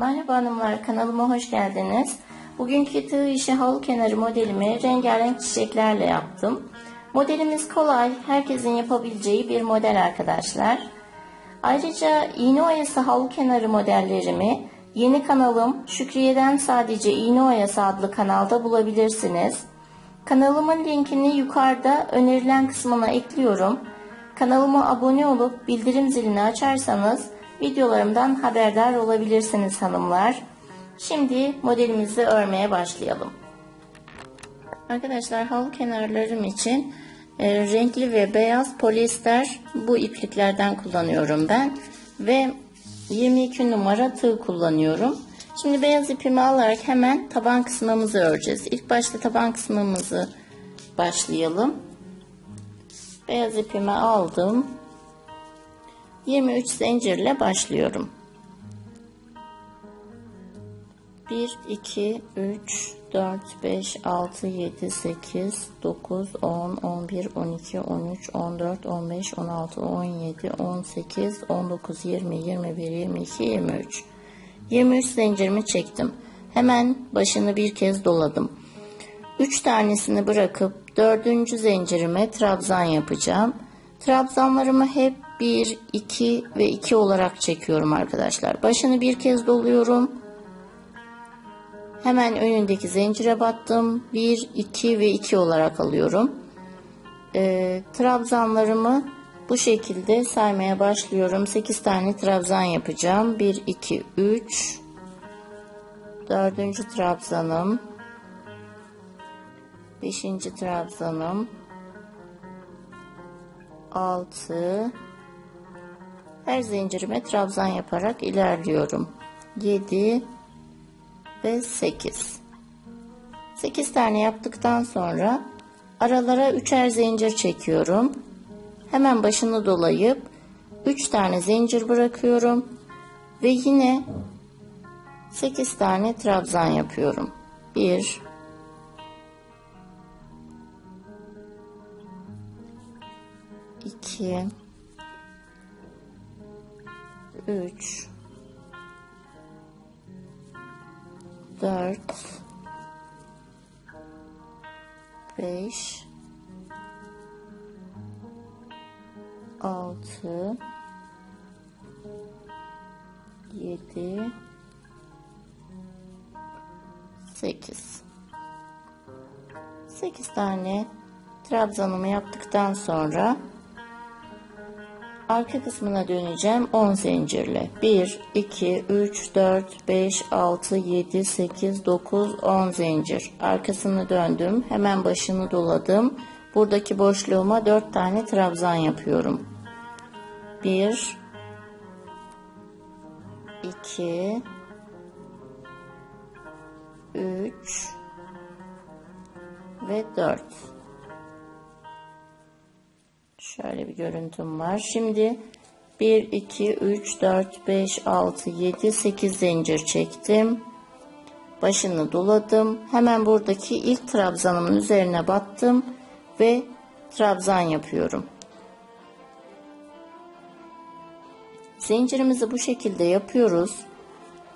Merhaba hanımlar, kanalıma hoş geldiniz. Bugünkü tığ işi halı kenarı modelimi rengarenk çiçeklerle yaptım. Modelimiz kolay, herkesin yapabileceği bir model arkadaşlar. Ayrıca iğne oyası halı kenarı modellerimi yeni kanalım Şükriye'den sadece iğne oyası adlı kanalda bulabilirsiniz. Kanalımın linkini yukarıda önerilen kısmına ekliyorum. Kanalıma abone olup bildirim zilini açarsanız videolarımdan haberdar olabilirsiniz hanımlar. Şimdi modelimizi örmeye başlayalım. Arkadaşlar halı kenarlarım için e, renkli ve beyaz polyester bu ipliklerden kullanıyorum ben ve 22 numara tığ kullanıyorum. Şimdi beyaz ipimi alarak hemen taban kısmımızı öreceğiz. İlk başta taban kısmımızı başlayalım. Beyaz ipimi aldım. 23 zincirle başlıyorum. 1 2 3 4 5 6 7 8 9 10 11 12 13 14 15 16 17 18 19 20 21 22 23 23 zincirimi çektim. Hemen başını bir kez doladım. 3 tanesini bırakıp dördüncü zincirime trabzan yapacağım. Trabzanlarımı hep 1, 2 ve 2 olarak çekiyorum arkadaşlar. Başını bir kez doluyorum. Hemen önündeki zincire battım. 1, 2 ve 2 olarak alıyorum. E, trabzanlarımı bu şekilde saymaya başlıyorum. 8 tane trabzan yapacağım. 1, 2, 3. Dördüncü trabzanım. Beşinci trabzanım. 6 her zincirime trabzan yaparak ilerliyorum. 7 ve 8 8 tane yaptıktan sonra aralara üçer zincir çekiyorum. Hemen başını dolayıp 3 tane zincir bırakıyorum ve yine 8 tane trabzan yapıyorum. 1 2 3 4 5 6 7 8 8 tane trabzanımı yaptıktan sonra arka kısmına döneceğim. 10 zincirle 1 2 3 4 5 6 7 8 9 10 zincir. Arkasını döndüm. Hemen başını doladım. Buradaki boşluğuma 4 tane trabzan yapıyorum. 1 2 3 ve 4 Şöyle bir görüntüm var. Şimdi 1, 2, 3, 4, 5, 6, 7, 8 zincir çektim. Başını doladım. Hemen buradaki ilk trabzanımın üzerine battım ve trabzan yapıyorum. Zincirimizi bu şekilde yapıyoruz.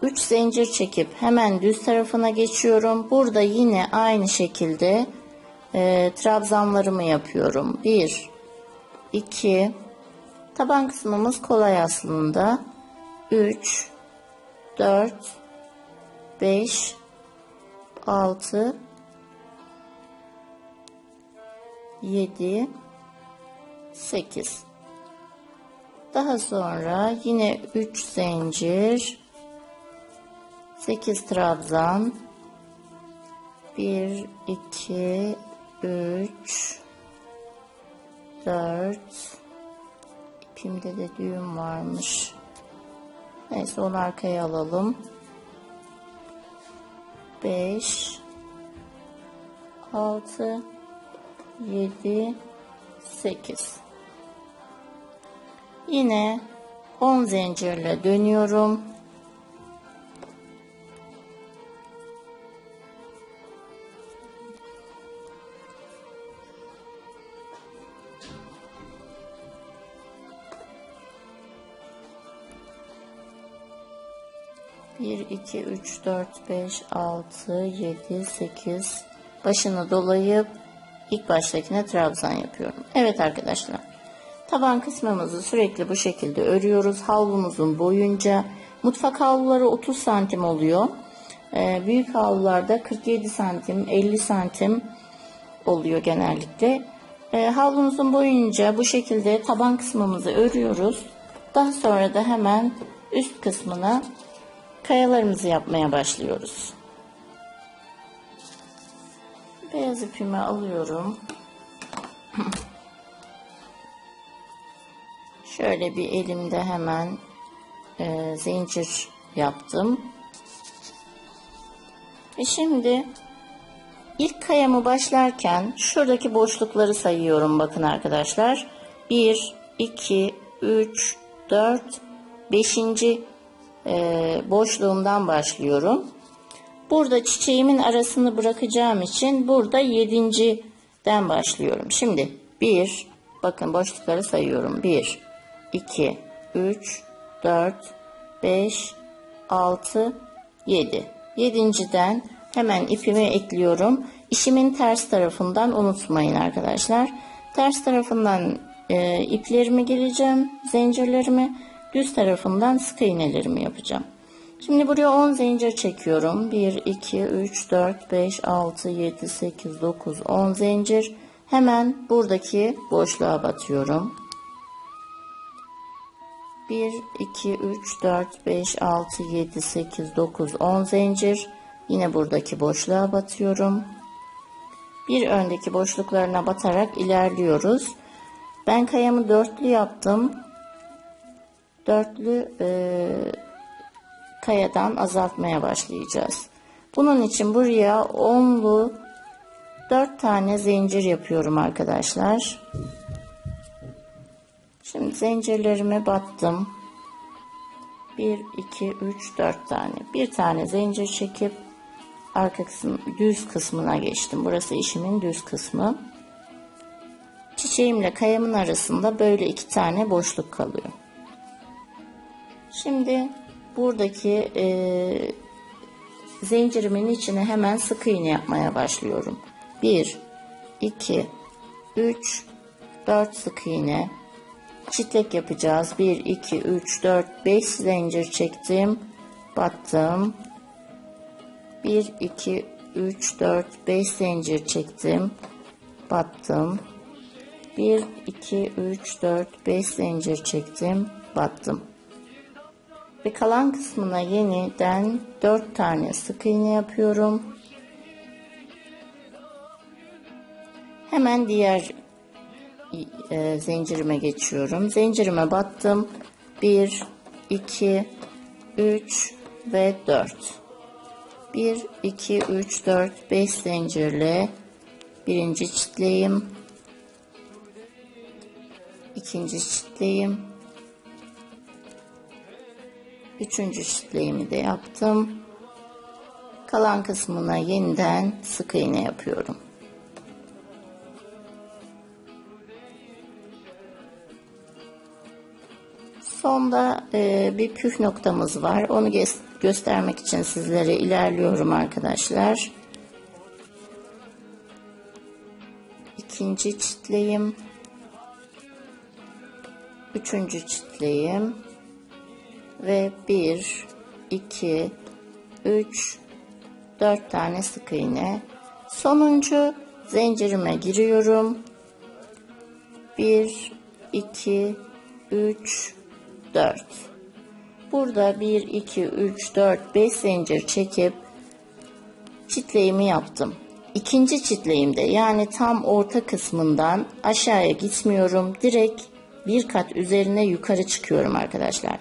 3 zincir çekip hemen düz tarafına geçiyorum. Burada yine aynı şekilde e, trabzanlarımı yapıyorum. 1 2 taban kısmımız kolay aslında. 3 4 5 6 7 8 daha sonra yine 3 zincir. 8 trabzan. 1 2 3 4 ipimde de düğüm varmış. Neyse onu arkaya alalım. 5 6 7 8 yine 10 zincirle dönüyorum 2, 3, 4, 5, 6, 7, 8. Başını dolayıp ilk baştakine trabzan yapıyorum. Evet arkadaşlar. Taban kısmımızı sürekli bu şekilde örüyoruz. Havlumuzun boyunca. Mutfak havluları 30 santim oluyor. Ee, büyük havlularda 47 santim, 50 santim oluyor genellikle. Ee, havlumuzun boyunca bu şekilde taban kısmımızı örüyoruz. Daha sonra da hemen üst kısmına kayalarımızı yapmaya başlıyoruz. Beyaz ipimi alıyorum. Şöyle bir elimde hemen e, zincir yaptım. Ve şimdi ilk kayamı başlarken şuradaki boşlukları sayıyorum bakın arkadaşlar. 1, 2, 3, 4, 5. E, boşluğumdan başlıyorum. Burada çiçeğimin arasını bırakacağım için burada 7.den başlıyorum. Şimdi 1, bakın boşlukları sayıyorum. 1, 2, 3, 4, 5, 6, 7. Yedinciden hemen ipimi ekliyorum. İşimin ters tarafından unutmayın arkadaşlar. Ters tarafından e, iplerimi gireceğim, zincirlerimi. Düz tarafından sık iğnelerimi yapacağım. Şimdi buraya 10 zincir çekiyorum. 1, 2, 3, 4, 5, 6, 7, 8, 9, 10 zincir. Hemen buradaki boşluğa batıyorum. 1, 2, 3, 4, 5, 6, 7, 8, 9, 10 zincir. Yine buradaki boşluğa batıyorum. Bir öndeki boşluklarına batarak ilerliyoruz. Ben kayamı dörtlü yaptım. Dörtlü e, kayadan azaltmaya başlayacağız. Bunun için buraya onlu dört tane zincir yapıyorum arkadaşlar. Şimdi zincirlerime battım. 1, 2, 3, 4 tane. Bir tane zincir çekip arka kısım, düz kısmına geçtim. Burası işimin düz kısmı. Çiçeğimle kayamın arasında böyle iki tane boşluk kalıyor. Şimdi buradaki e, zincirimin içine hemen sık iğne yapmaya başlıyorum. 1, 2, 3, 4 sık iğne. Çitlek yapacağız. 1, 2, 3, 4, 5 zincir çektim. Battım. 1, 2, 3, 4, 5 zincir çektim. Battım. 1, 2, 3, 4, 5 zincir çektim. Battım. Ve kalan kısmına yeniden 4 tane sık iğne yapıyorum. Hemen diğer e, zincirime geçiyorum. Zincirime battım. 1, 2, 3 ve 4. 1, 2, 3, 4, 5 zincirle birinci çitleyim. ikinci çitleyim. Üçüncü çitleyimi de yaptım. Kalan kısmına yeniden sık iğne yapıyorum. Sonda e, bir püf noktamız var. Onu göstermek için sizlere ilerliyorum arkadaşlar. İkinci çitleyim. Üçüncü çitleyim. Ve bir, iki, üç, dört tane sık iğne. Sonuncu zincirime giriyorum. Bir, iki, üç, 4. Burada 1, 2, 3, 4, 5 zincir çekip çitleyimi yaptım. İkinci çitleyimde yani tam orta kısmından aşağıya gitmiyorum. Direkt bir kat üzerine yukarı çıkıyorum arkadaşlar.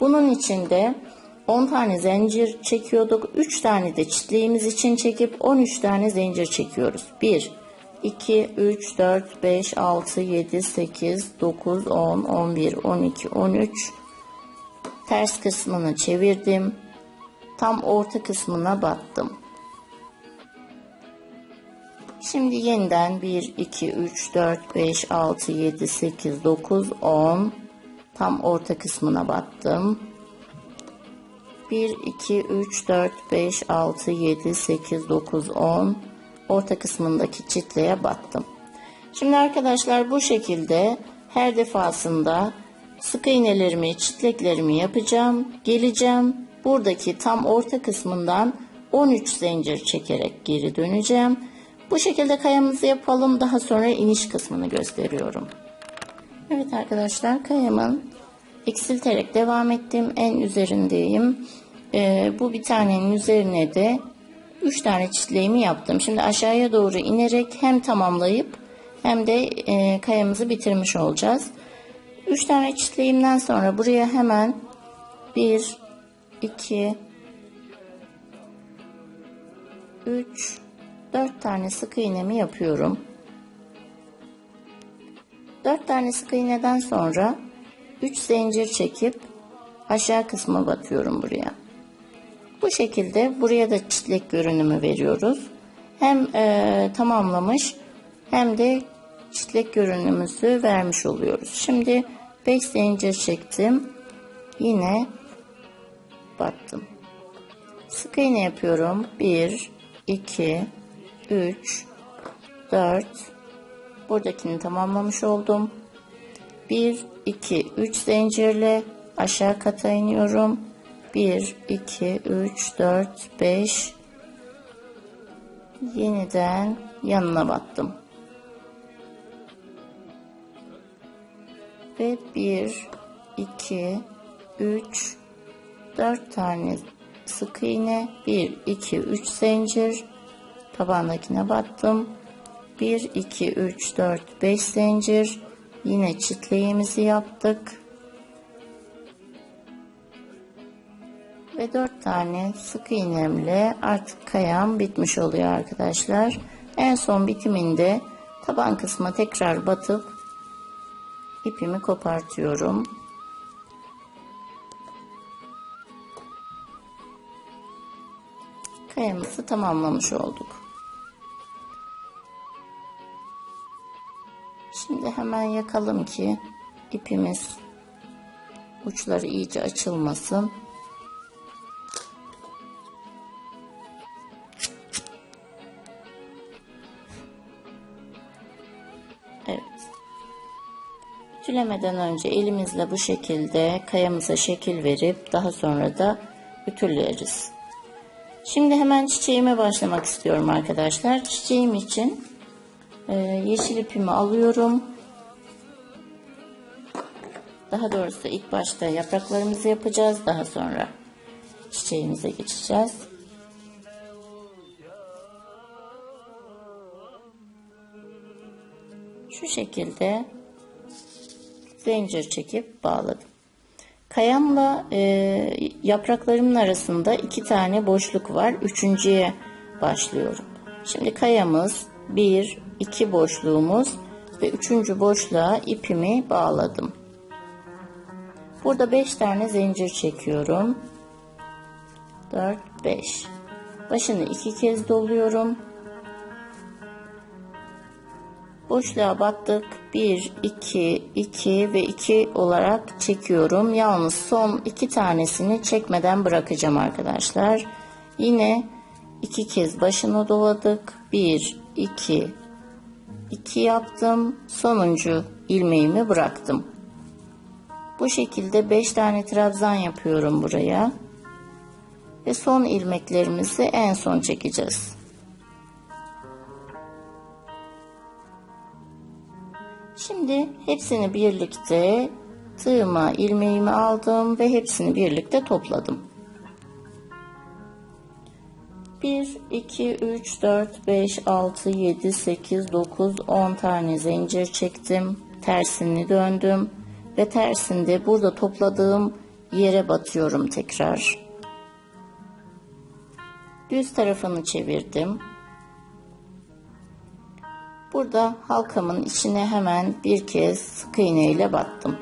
Bunun için de 10 tane zincir çekiyorduk. 3 tane de çitleyimiz için çekip 13 tane zincir çekiyoruz. 1, 2, 3, 4, 5, 6, 7, 8, 9, 10, 11, 12, 13. Ters kısmını çevirdim. Tam orta kısmına battım. Şimdi yeniden 1, 2, 3, 4, 5, 6, 7, 8, 9, 10. Tam orta kısmına battım. 1, 2, 3, 4, 5, 6, 7, 8, 9, 10 orta kısmındaki çitleye battım. Şimdi arkadaşlar bu şekilde her defasında sık iğnelerimi, çitleklerimi yapacağım. Geleceğim. Buradaki tam orta kısmından 13 zincir çekerek geri döneceğim. Bu şekilde kayamızı yapalım. Daha sonra iniş kısmını gösteriyorum. Evet arkadaşlar kayamın eksilterek devam ettim. En üzerindeyim. Ee, bu bir tanenin üzerine de 3 tane çitleğimi yaptım. Şimdi aşağıya doğru inerek hem tamamlayıp hem de e, kayamızı bitirmiş olacağız. 3 tane çitleğimden sonra buraya hemen 1 2 3 4 tane sık iğnemi yapıyorum. 4 tane sık iğneden sonra 3 zincir çekip aşağı kısma batıyorum buraya. Bu şekilde buraya da çitlek görünümü veriyoruz. Hem e, tamamlamış hem de çitlek görünümümüzü vermiş oluyoruz. Şimdi 5 zincir çektim. Yine battım. Sık iğne yapıyorum. 1 2 3 4 buradakini tamamlamış oldum. 1 2 3 zincirle aşağı kata iniyorum. 1 2 3 4 5 yeniden yanına battım. Ve 1 2 3 4 tane sık iğne 1 2 3 zincir tabandakine battım 1 2 3 4 5 zincir. Yine çitleğimizi yaptık. Ve 4 tane sık iğnemle artık kayam bitmiş oluyor arkadaşlar. En son bitiminde taban kısma tekrar batıp ipimi kopartıyorum. Kayamızı tamamlamış olduk. Hemen yakalım ki ipimiz uçları iyice açılmasın. Evet. Ütülemeden önce elimizle bu şekilde kayamıza şekil verip daha sonra da ütüleriz. Şimdi hemen çiçeğime başlamak istiyorum arkadaşlar. Çiçeğim için e, yeşil ipimi alıyorum. Daha doğrusu ilk başta yapraklarımızı yapacağız. Daha sonra çiçeğimize geçeceğiz. Şu şekilde zincir çekip bağladım. Kayamla e, yapraklarımın arasında iki tane boşluk var. Üçüncüye başlıyorum. Şimdi kayamız bir, iki boşluğumuz ve üçüncü boşluğa ipimi bağladım. Burada beş tane zincir çekiyorum. Dört, beş. Başını iki kez doluyorum. Boşluğa battık. 1, 2, 2 ve 2 olarak çekiyorum. Yalnız son iki tanesini çekmeden bırakacağım arkadaşlar. Yine iki kez başını doladık. 1, 2, 2 yaptım. Sonuncu ilmeğimi bıraktım. Bu şekilde 5 tane trabzan yapıyorum buraya. Ve son ilmeklerimizi en son çekeceğiz. Şimdi hepsini birlikte tığıma ilmeğimi aldım ve hepsini birlikte topladım. 1, 2, 3, 4, 5, 6, 7, 8, 9, 10 tane zincir çektim. Tersini döndüm ve tersinde burada topladığım yere batıyorum tekrar. Düz tarafını çevirdim. Burada halkamın içine hemen bir kez sık iğne ile battım.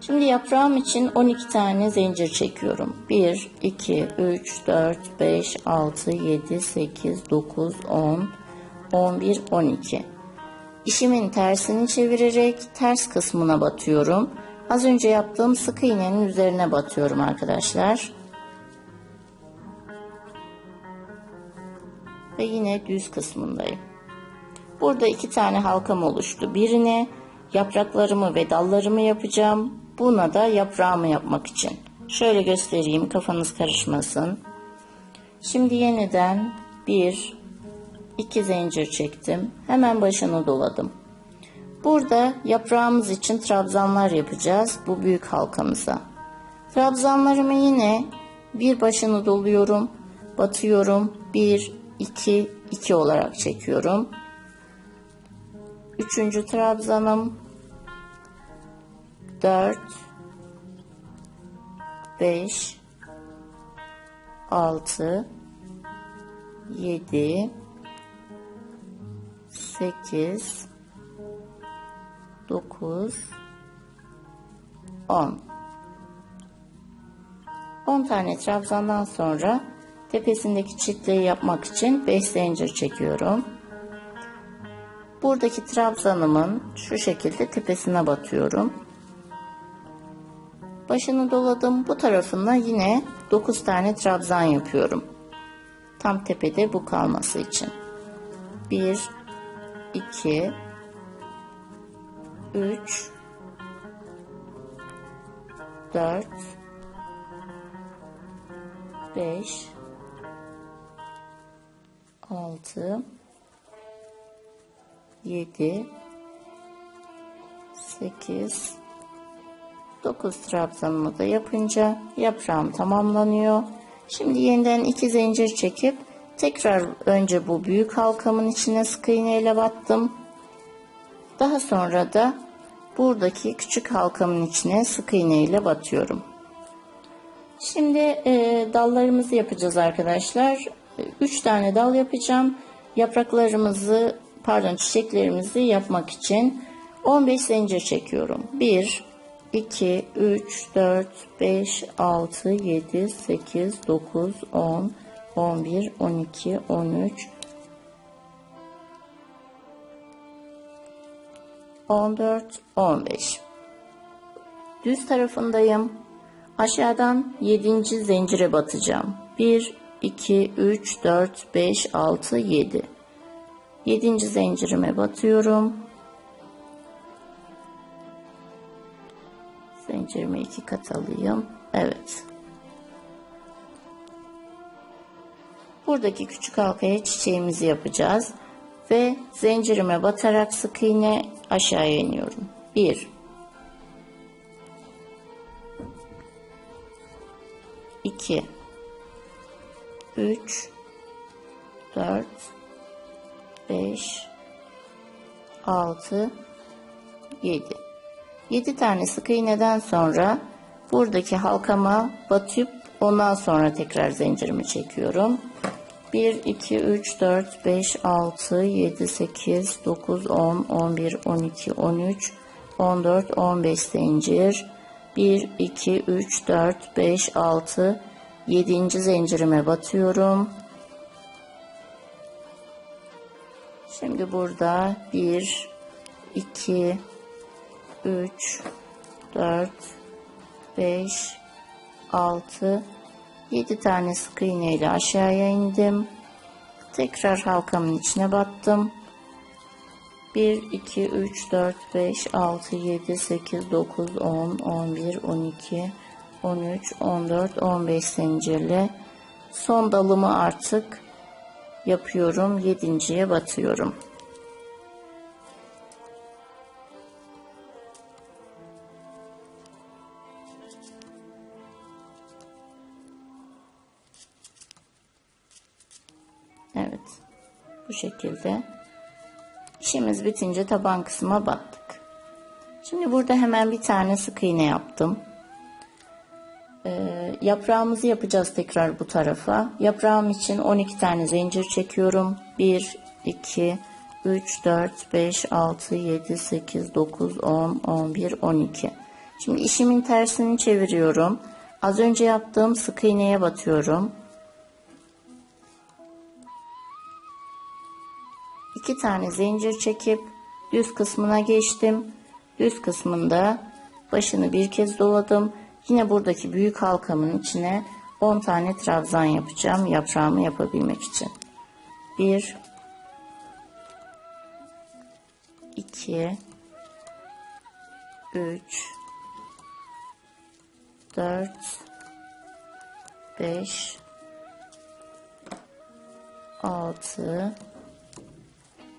Şimdi yaprağım için 12 tane zincir çekiyorum. 1, 2, 3, 4, 5, 6, 7, 8, 9, 10, 11, 12. İşimin tersini çevirerek ters kısmına batıyorum. Az önce yaptığım sık iğnenin üzerine batıyorum arkadaşlar. Ve yine düz kısmındayım. Burada iki tane halkam oluştu. Birine yapraklarımı ve dallarımı yapacağım. Buna da yaprağımı yapmak için. Şöyle göstereyim kafanız karışmasın. Şimdi yeniden 1 iki zincir çektim. Hemen başını doladım. Burada yaprağımız için trabzanlar yapacağız bu büyük halkamıza. Trabzanlarımı yine bir başını doluyorum, batıyorum. Bir, iki, iki olarak çekiyorum. Üçüncü trabzanım. Dört, beş, altı, yedi, sekiz, dokuz, on. 10 tane trabzandan sonra tepesindeki çiftliği yapmak için 5 zincir çekiyorum. Buradaki trabzanımın şu şekilde tepesine batıyorum. Başını doladım. Bu tarafına yine 9 tane trabzan yapıyorum. Tam tepede bu kalması için. 1 2 3 4 5 6 7 8 9 trabzanımı da yapınca yaprağım tamamlanıyor. Şimdi yeniden iki zincir çekip tekrar önce bu büyük halkamın içine sık iğne ile battım. Daha sonra da buradaki küçük halkamın içine sık iğne ile batıyorum. Şimdi e, dallarımızı yapacağız arkadaşlar. 3 tane dal yapacağım. Yapraklarımızı pardon çiçeklerimizi yapmak için 15 zincir çekiyorum. 1 2 3 4 5 6 7 8 9 10 11 12 13 14 15 Düz tarafındayım. Aşağıdan 7. zincire batacağım. 1 2 3 4 5 6 7 7. zincirime batıyorum. Zincirimi iki kat alayım. Evet. Buradaki küçük halkaya çiçeğimizi yapacağız. Ve zincirime batarak sık iğne aşağıya iniyorum. 1 2 3 4 5 6 7 7 tane sık iğneden sonra buradaki halkama batıp ondan sonra tekrar zincirimi çekiyorum. 1 2 3 4 5 6 7 8 9 10 11 12 13 14 15 zincir 1 2 3 4 5 6 7. zincirime batıyorum. Şimdi burada 1 2 3 4 5 6 7 tane sık iğne ile aşağıya indim. Tekrar halkamın içine battım. 1 2 3 4 5 6 7 8 9 10 11 12 13 14 15 zincirle son dalımı artık yapıyorum. Yedinciye batıyorum. Bu şekilde. İşimiz bitince taban kısma battık. Şimdi burada hemen bir tane sık iğne yaptım. Ee, yaprağımızı yapacağız tekrar bu tarafa. Yaprağım için 12 tane zincir çekiyorum. 1, 2, 3, 4, 5, 6, 7, 8, 9, 10, 11, 12. Şimdi işimin tersini çeviriyorum. Az önce yaptığım sık iğneye batıyorum. İki tane zincir çekip düz kısmına geçtim. Düz kısmında başını bir kez doladım. Yine buradaki büyük halkamın içine 10 tane trabzan yapacağım yaprağımı yapabilmek için. 1 2 3 4 5 6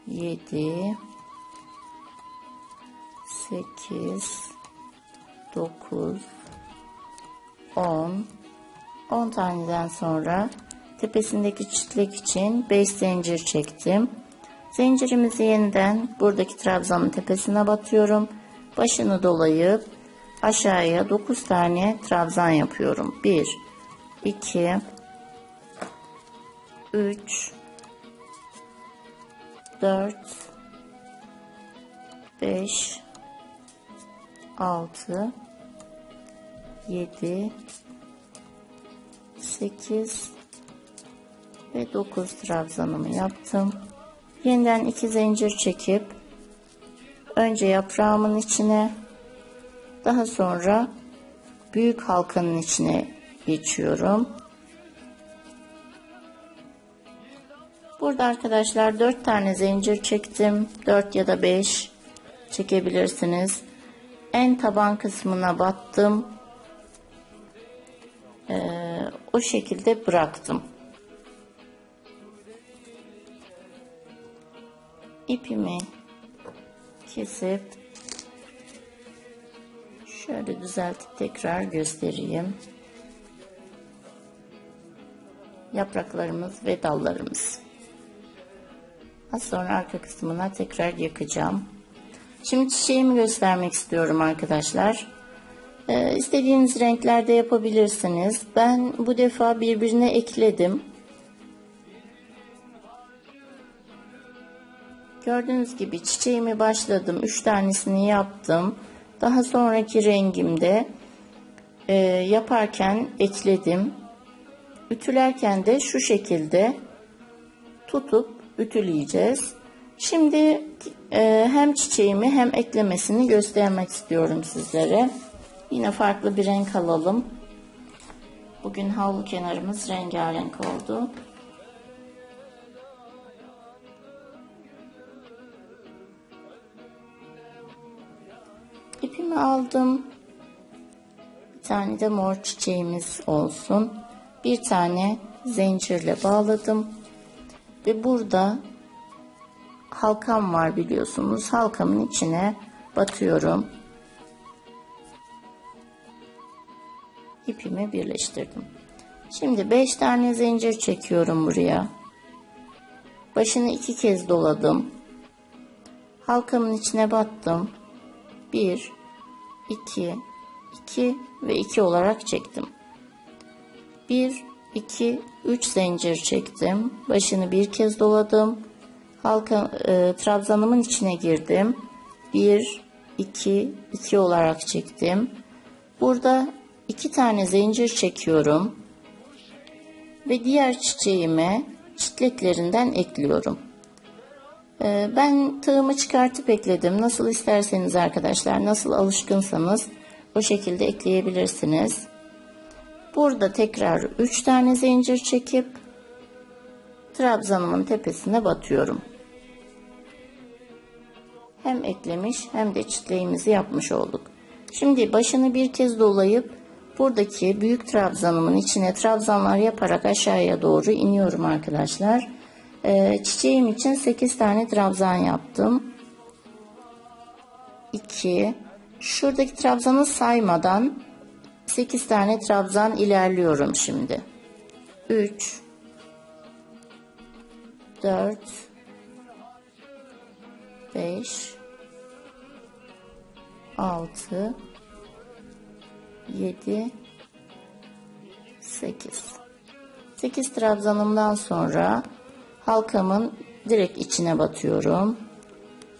7 8 9 10 10 taneden sonra tepesindeki çitlek için 5 zincir çektim. Zincirimizi yeniden buradaki trabzanın tepesine batıyorum. Başını dolayıp aşağıya 9 tane trabzan yapıyorum. 1 2 3 4 5 6 7 8 ve 9 trabzanımı yaptım. Yeniden iki zincir çekip önce yaprağımın içine daha sonra büyük halkanın içine geçiyorum. Burada arkadaşlar 4 tane zincir çektim. 4 ya da 5 çekebilirsiniz. En taban kısmına battım. Ee, o şekilde bıraktım. ipimi kesip şöyle düzeltip tekrar göstereyim. Yapraklarımız ve dallarımız. Az sonra arka kısmına tekrar yakacağım. Şimdi çiçeğimi göstermek istiyorum arkadaşlar. Ee, istediğiniz renklerde yapabilirsiniz. Ben bu defa birbirine ekledim. Gördüğünüz gibi çiçeğimi başladım. 3 tanesini yaptım. Daha sonraki rengimde e, yaparken ekledim. Ütülerken de şu şekilde tutup ütüleyeceğiz. Şimdi e, hem çiçeğimi hem eklemesini göstermek istiyorum sizlere. Yine farklı bir renk alalım. Bugün havlu kenarımız rengarenk oldu. İpimi aldım. Bir tane de mor çiçeğimiz olsun. Bir tane zincirle bağladım. Ve burada halkam var biliyorsunuz. Halkamın içine batıyorum. İpimi birleştirdim. Şimdi 5 tane zincir çekiyorum buraya. Başını iki kez doladım. Halkamın içine battım. 1 2 2 ve 2 olarak çektim. 1 2 3 zincir çektim. Başını bir kez doladım. Halka e, trabzanımın içine girdim. 1 2 2 olarak çektim. Burada iki tane zincir çekiyorum. Ve diğer çiçeğime çitleklerinden ekliyorum. Ee, ben tığımı çıkartıp ekledim. Nasıl isterseniz arkadaşlar, nasıl alışkınsanız o şekilde ekleyebilirsiniz. Burada tekrar 3 tane zincir çekip trabzanımın tepesine batıyorum. Hem eklemiş hem de çitleğimizi yapmış olduk. Şimdi başını bir kez dolayıp buradaki büyük trabzanımın içine trabzanlar yaparak aşağıya doğru iniyorum arkadaşlar. Ee, çiçeğim için 8 tane trabzan yaptım. 2 Şuradaki trabzanı saymadan 8 tane trabzan ilerliyorum şimdi. 3 4 5 6 7 8 8 trabzanımdan sonra halkamın direkt içine batıyorum.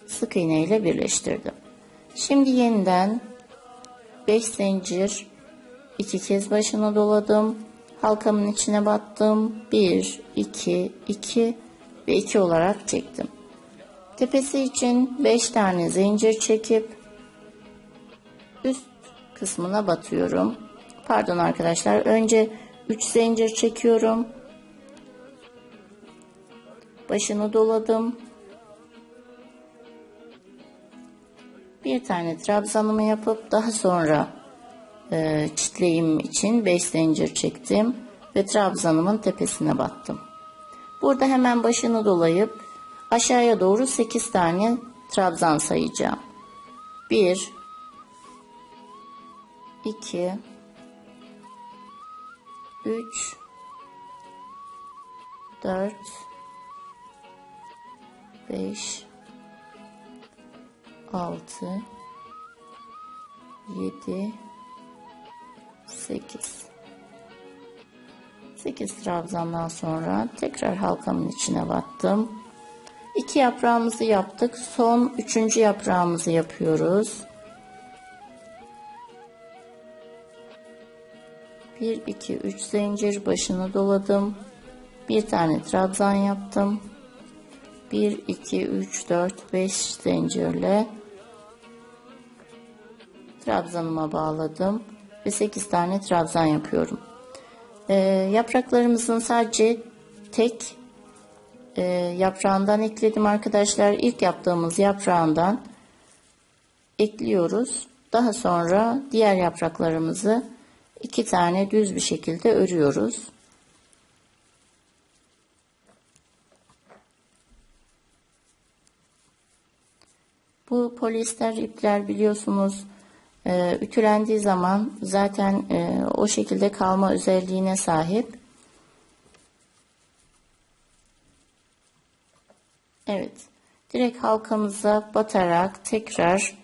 Sık iğne ile birleştirdim. Şimdi yeniden 5 zincir iki kez başına doladım. Halkamın içine battım. 1 2 2 ve 2 olarak çektim. Tepesi için 5 tane zincir çekip üst kısmına batıyorum. Pardon arkadaşlar önce 3 zincir çekiyorum. Başını doladım. Bir tane trabzanımı yapıp daha sonra e, çitleyim için 5 zincir çektim ve trabzanımın tepesine battım. Burada hemen başını dolayıp aşağıya doğru 8 tane trabzan sayacağım. 1 2 3 4 5 6 7 8 8 trabzandan sonra tekrar halkamın içine battım. İki yaprağımızı yaptık. Son üçüncü yaprağımızı yapıyoruz. 1 2 3 zincir başını doladım. Bir tane trabzan yaptım. 1 2 3 4 5 zincirle trabzanıma bağladım ve 8 tane trabzan yapıyorum. Ee, yapraklarımızın sadece tek e, yaprağından ekledim arkadaşlar. İlk yaptığımız yaprağından ekliyoruz. Daha sonra diğer yapraklarımızı iki tane düz bir şekilde örüyoruz. Bu polyester ipler biliyorsunuz e, ütülendiği zaman zaten e, o şekilde kalma özelliğine sahip. Evet. Direkt halkamıza batarak tekrar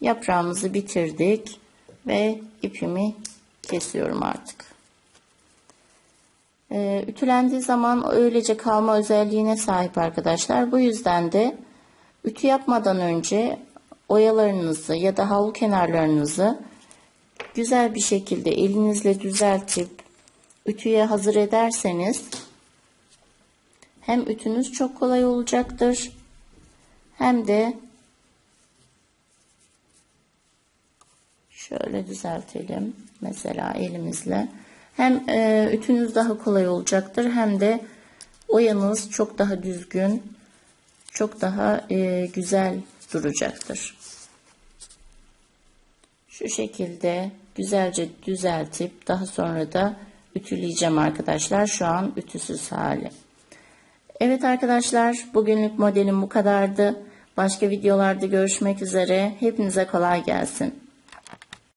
yaprağımızı bitirdik ve ipimi kesiyorum artık. Ee, ütülendiği zaman öylece kalma özelliğine sahip arkadaşlar. Bu yüzden de ütü yapmadan önce oyalarınızı ya da havlu kenarlarınızı güzel bir şekilde elinizle düzeltip ütüye hazır ederseniz hem ütünüz çok kolay olacaktır hem de şöyle düzeltelim mesela elimizle. Hem e, ütünüz daha kolay olacaktır hem de oyanız çok daha düzgün çok daha e, güzel duracaktır. Şu şekilde güzelce düzeltip daha sonra da ütüleyeceğim arkadaşlar. Şu an ütüsüz hali. Evet arkadaşlar bugünlük modelim bu kadardı. Başka videolarda görüşmek üzere. Hepinize kolay gelsin.